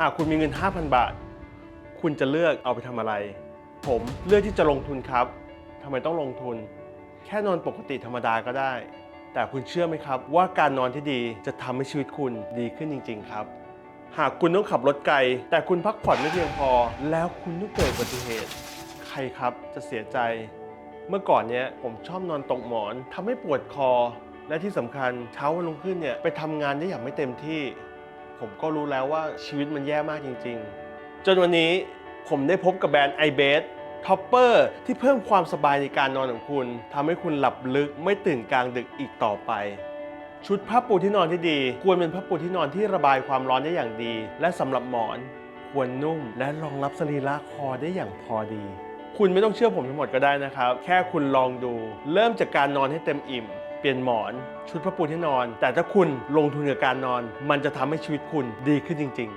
หากคุณมีเงิน 5,000 บาท คุณจะเลือกเอาไปทำอะไร ผมเลือกที่จะลงทุนครับทำไมต้องลงทุน แค่นอนปกติธรรมดาก็ได้ แต่คุณเชื่อไหมครับ ว่าการนอนที่ดีจะทำให้ชีวิตคุณดีขึ้นจริง ๆ ครับ หากคุณต้องขับรถไกล แต่คุณพักผ่อนไม่เพียงพอ แล้วคุณต้องเกิดอุบัติเหตุ ใครครับจะเสียใจ เมื่อก่อนเนี้ยผมชอบนอนตกหมอนทำให้ปวดคอ และที่สำคัญเช้าวันรุ่งขึ้นเนี่ยไปทำงานได้อย่างไม่เต็มที่ ผมก็รู้แล้วว่าชีวิตมันแย่มากจริง ๆ จนวันนี้ผมได้พบกับแบรนด์ i b e s t o p p e r ที่เพิ่มความสบายในการนอนของคุณทำให้คุณหลับลึกไม่ตื่นกลางดึกอีกต่อไป ชุดผ้าปูที่นอนที่ดี ควรเป็นผ้าปูที่นอนที่ระบายความร้อนได้อย่างดี และสำหรับหมอน ควรนุ่ม และรองรับสรีระคอได้อย่างพอดี คุณไม่ต้องเชื่อผมทั้งหมดก็ได้นะครับ แค่คุณลองดู เริ่มจากการนอนให้เต็มอิ่ม เปลี่ยนหมอนชุดผ้าปูที่นอน แต่ถ้าคุณลงทุนกับการนอน มันจะทำให้ชีวิตคุณดีขึ้นจริง ๆ